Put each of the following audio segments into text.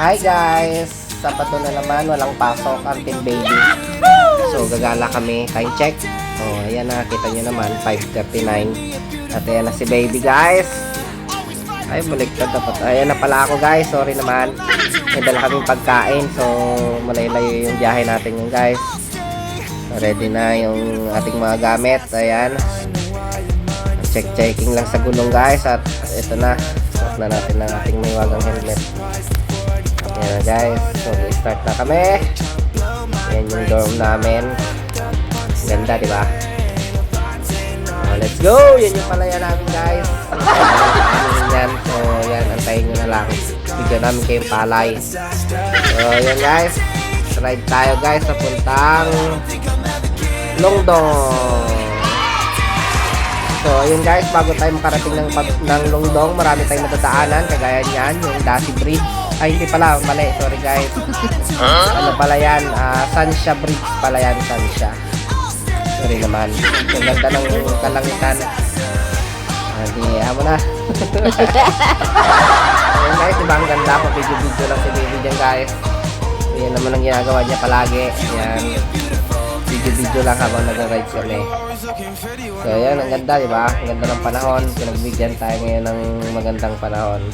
Hi guys! Sabato na naman, walang pasok ang team baby. So gagala kami, time check. Oh, ayan na, kita nyo naman, 5.39. At ayan na si baby guys. Ay, baliktad dapat. Ayan na pala ako guys, sorry naman. May dala kaming pagkain, so malayo-layo yung biyahe natin yun guys. Ready na yung ating mga gamit, ayan. Check-checking lang sa gulong guys at ito na. Suot na natin ang ating may wagang helmet. Ayan guys. So, start na kami. Ayan yung dorm namin. Ganda, di ba? Oh, let's go! Yan yung palaya namin guys. Yan. So, yan. Antayin nyo na lang. Bigyan namin kayong palay. So, yan guys. Ride tayo guys. Papuntang Longdong. So, ayun guys, bago tayo makarating ng, ng Longdong, marami tayong madadaanan, kagaya niyan, yung Dasi Bridge. Ay, hindi pala, mali, sorry guys. Ano pala yan, ah, Sansha Bridge pala yan, Sansha. Sorry naman. Yung ganda ng kalangitan. Hindi, ah, mo na. ayun guys, diba ang ganda ko, video-video lang si baby dyan guys. Yan naman ang ginagawa niya palagi. Yan. Video-video lang habang nag-ride kami. So, ayan, ang ganda, di ba? Ang ganda ng panahon. Pinagbigyan tayo ngayon ng magandang panahon.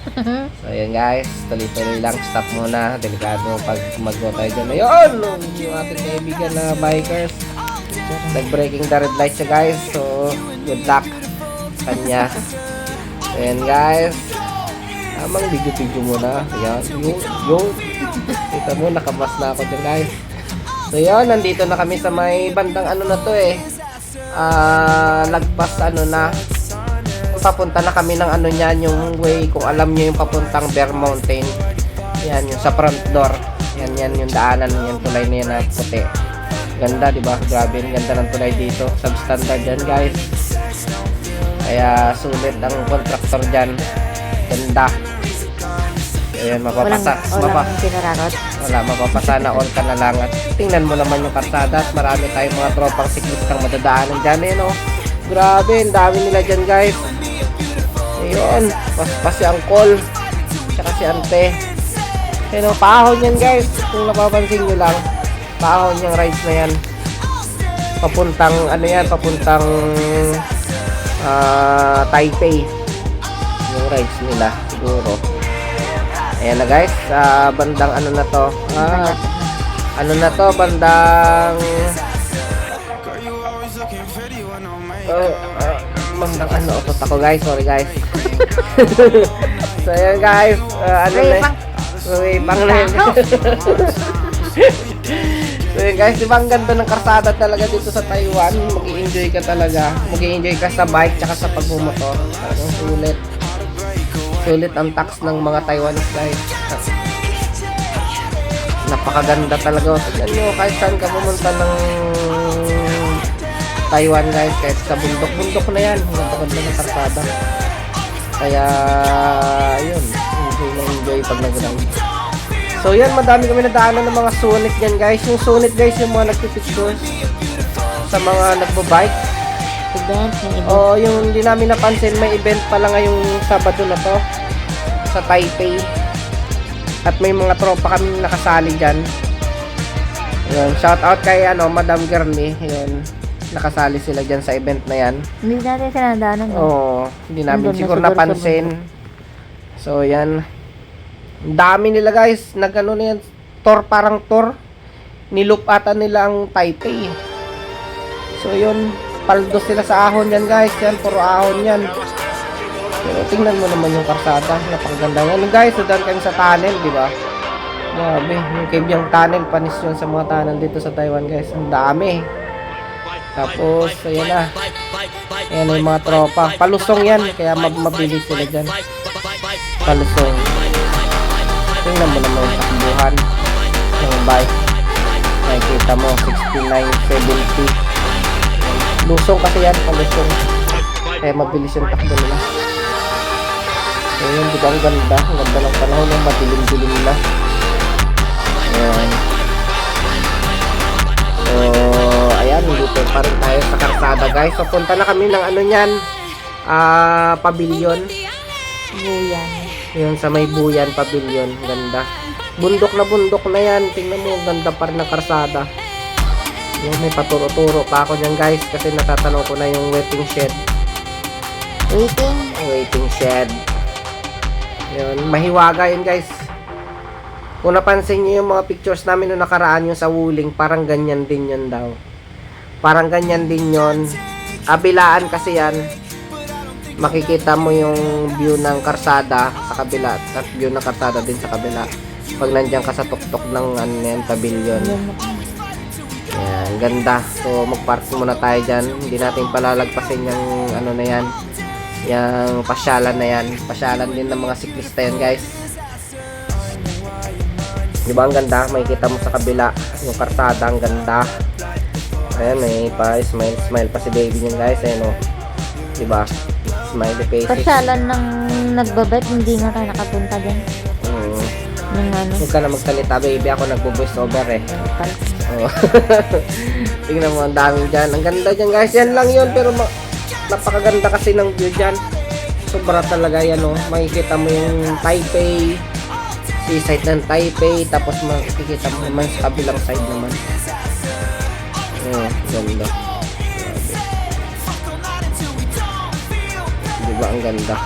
So, ayan guys, tuloy-tuloy lang. Stop muna. Delikado pag mag-go tayo dyan. Ayun! Yung ating kaibigan na bikers. Nag-breaking the red light siya guys. So, good luck kanya. So, ayan guys. Tamang video-video muna. Ayan. Yung, yung. Kita mo, nakamas na ako dyan guys. So yun, nandito na kami sa may bandang ano na to eh. Ah, lagpas ano na. Papunta na kami ng ano niyan, yung way, kung alam niyo yung papuntang Bear Mountain. Yan, yung sa front door. Yan, yan, yung daanan, yung tulay na yan na puti. Ganda, di ba? Grabe, ang ganda ng tulay dito. Substandard yan, guys. Kaya sulit ang contractor dyan. Ganda. Ayan, Walang, mapapasa. walang Mapa, pinararot. wala, mapapasa na all ka na lang. At tingnan mo naman yung karsada at marami tayong mga tropang siklistang madadaanan dyan eh, no? Grabe, ang dami nila dyan, guys. Ayun, paspas si Angkol. Tsaka si Ante. Ayun, oh, paahon yan, guys. Kung napapansin nyo lang, paahon yung rides na yan. Papuntang, ano yan, papuntang ah Taipei. Yung rides nila, siguro. Ayan na guys, sa bandang ano na to. Ah, ano na to, bandang Oh, ah, bandang ano utot ako guys, sorry guys. so ayan guys, ah, ano na Wait, pang na yun. So yun guys, di ba ang ganda ng karsada talaga dito sa Taiwan? mag enjoy ka talaga. mag enjoy ka sa bike tsaka sa pagmumotor. Talagang sulit. Sulit ang tax ng mga Taiwanese guys. Napakaganda talaga. Tignan nyo, kahit saan ka pumunta ng Taiwan guys, kahit sa bundok-bundok na yan. Ang ganda ng karsada. Kaya, yun. Enjoy pag nag-ride. So yan, madami kami nadaanan ng mga sunit yan guys. Yung sunit guys, yung mga nagpipictures sa mga nagbabike. Event. O yung hindi namin napansin, may event pala ngayong Sabado na to sa Taipei. At may mga tropa kami nakasali dyan. Yun, shout out kay ano, Madam Gernie. Yun, nakasali sila dyan sa event na yan. Hindi natin siya nadaanan. eh. Oo, hindi namin na siguro sa napansin. So, yan. Ang dami nila guys. Nagano na yan. Tour parang tour. Nilupatan nila ang Taipei. So, yun. Paldo sila sa ahon yan guys. Yan, puro ahon yan. Pero tingnan mo naman yung karsada. Napakaganda yan. Guys, sudan kami sa tunnel, di ba? Grabe. Yung Kebyang tunnel. Panis yun sa mga tunnel dito sa Taiwan guys. Ang dami. Tapos, ayan na. Ayan yung mga tropa. Palusong yan, kaya mab mabilis sila dyan. Palusong. Tingnan mo naman yung takbuhan ng bike. Nakikita mo, 69, 70. Lusong kasi yan, palusong. Kaya mabilis yung takbo nila. Ayan, di ba ang ganda? Ang ganda ng panahon, madilim-dilim na. Ayan. Ayan, dito pa rin tayo sa karsada guys. So, punta na kami ng ano niyan, ah, pavilion. Buyan. Yun sa may buyan pavilion. Ganda. Bundok na bundok na yan. Tingnan mo, ganda pa rin ng karsada. Yan, may paturo-turo pa ako dyan guys kasi natatanong ko na yung waiting shed. Waiting. Waiting shed. Yun, mahiwaga yun guys. Kung napansin nyo yung mga pictures namin nung nakaraan yung sa Wuling, parang ganyan din yun daw. Parang ganyan din yun. Abilaan kasi yan. Makikita mo yung view ng karsada sa kabila at view ng karsada din sa kabila. Pag nandiyan ka sa tuktok ng ano yan, pavilion. Ayan, ganda. So, mag-park muna tayo dyan. Hindi natin palalagpasin yung ano na yan. Yung pasyalan na yan. Pasyalan din ng mga siklista yan, guys. Di ang ganda? Makikita mo sa kabila. Yung karsada, ang ganda. Ayan, may pa smile, smile pa si baby niyan, guys. Ayan, oh. Di ba? Smiley faces. Pasyalan ng nagbabike, hindi nga tayo nakapunta dyan. Mm. Yung ano. Huwag ka na magsalita, baby. Ako nagbo-voice over, eh. pal- Oo. Tingnan mo, ang daming dyan. Ang ganda dyan, guys. Yan lang yun, pero ma- napakaganda kasi ng view dyan. Sobra talaga yan, oh. Makikita mo yung Taipei, seaside ng Taipei, tapos makikita mo naman sa kabilang side naman. Oh, ganda. Grabe. Di ba ang ganda?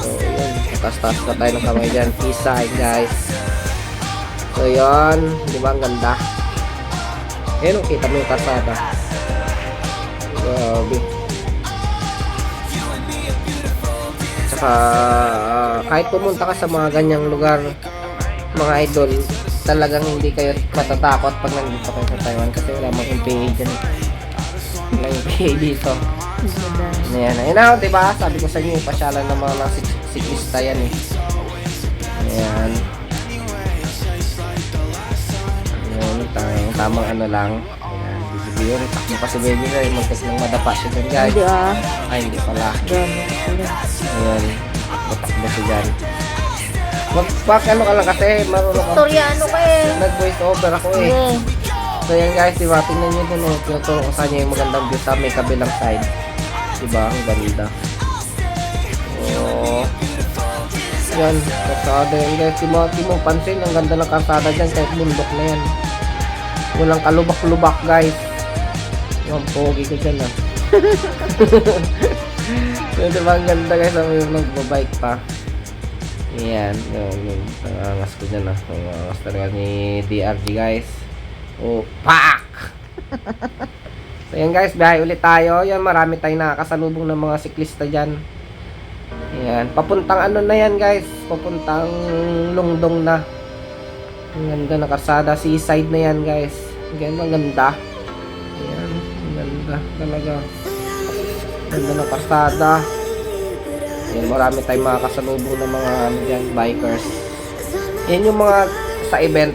So, yun. Taas-taas pa tayo ng kamay dyan. Peace side, guys. So, yun. Di ba ang ganda? Ayun, oh, kita mo yung karsada. Grabe. Tsaka, ah, kahit pumunta ka sa mga ganyang lugar, mga idol, talagang hindi kayo matatakot pag nandito kayo sa Taiwan kasi wala mong MPA dyan. Wala MPA dito. Ayan, ayun na, di ba? Sabi ko sa inyo, pasyalan ng mga mga sik- siklista yan eh. Ayan. Ayan, tamang, tamang ano lang. Ayan, bibili yun. Takbo pa si baby guys. Magkas lang madapa siya dyan guys. Hindi ah. Ay, hindi pala. Ayan, matakbo siya dyan. Mag-pack ano ka lang kasi, marunong ako. Koreano ka eh. Nag-voice over ako eh. Hindi. So yan guys, diba? Tingnan nyo dun oh. Tinuturo ko sa inyo yung magandang view sa may kabilang side. Diba? Ang ganda. Oh. Yan. Kasada yan guys. Di mo, di mo pansin. Ang ganda ng kasada dyan kahit bundok na yan. Walang kalubak-lubak guys. Yung pogi ko dyan ah. so diba ang ganda guys. Ang yung nagbabike pa. Yan. Yung, nangangas ko dyan ah. Nangangas talaga ni DRG guys. Oh, pak! so yan guys, biyahe ulit tayo. Yan, marami tayong nakakasalubong ng mga siklista dyan. Yan, papuntang ano na yan guys. Papuntang lungdong na. Ang ganda na karsada. Seaside na yan guys. Ang ganda, ang ganda. Yan, ang ganda talaga. Ganda ng karsada. Yan, marami tayong mga kasalubong ng mga ano dyan, bikers. Yan yung mga sa event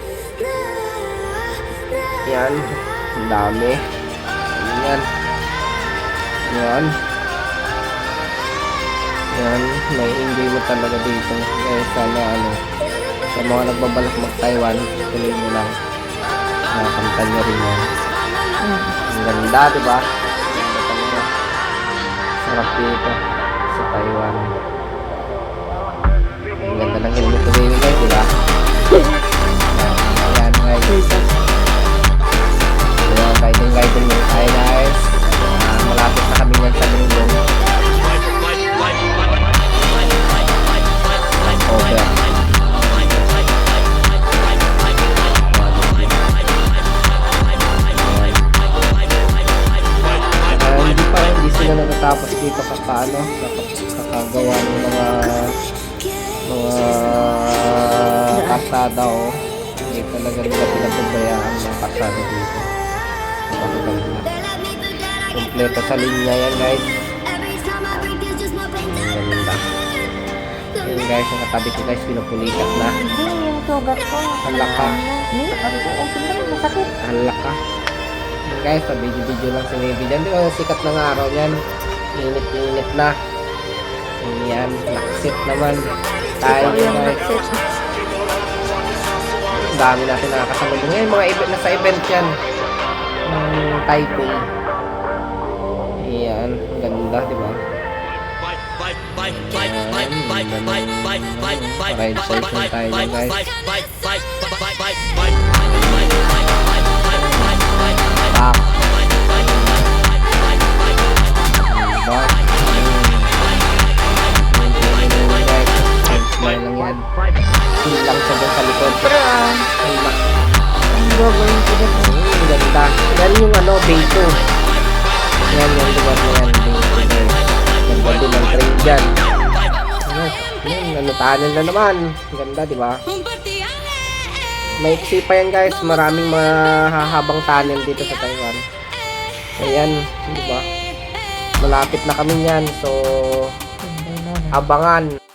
yan. Ang dami. Yan. Yan. Yan. May enjoy mo talaga dito. Kaya sana ano, sa mga nagbabalak mag-Taiwan, tuloy mo lang. Nakakanta nyo rin yan. Ang ganda, di ba? Ganda talaga. Sarap dito 台湾。Dito kakaano kakagawa ng mga mga kasada o hindi talaga nila pinapabayaan ng kasada dito kompleto sa linya yan guys ganda yun guys yung katabi ko guys pinupulikat na yung sugat ko. Hala ka. Hindi, ano ko? Okay lang, masakit. Halak ka. Yun guys, pa video-video lang si baby dyan. Di ba sikat ng araw yan? Init-init na. Yan, naksit naman. Tayo guys. dami natin nakakasalubong. Ngayon, mga event, nasa event yan. Ng Taipei. Ayan, ganda, di ba? Ride side na tayo guys. Tunnel na naman. Ganda, di ba? Maiksi pa yan guys. Maraming mahahabang tunnel dito sa Taiwan. Ayan, di ba? Malapit na kami yan. So, abangan.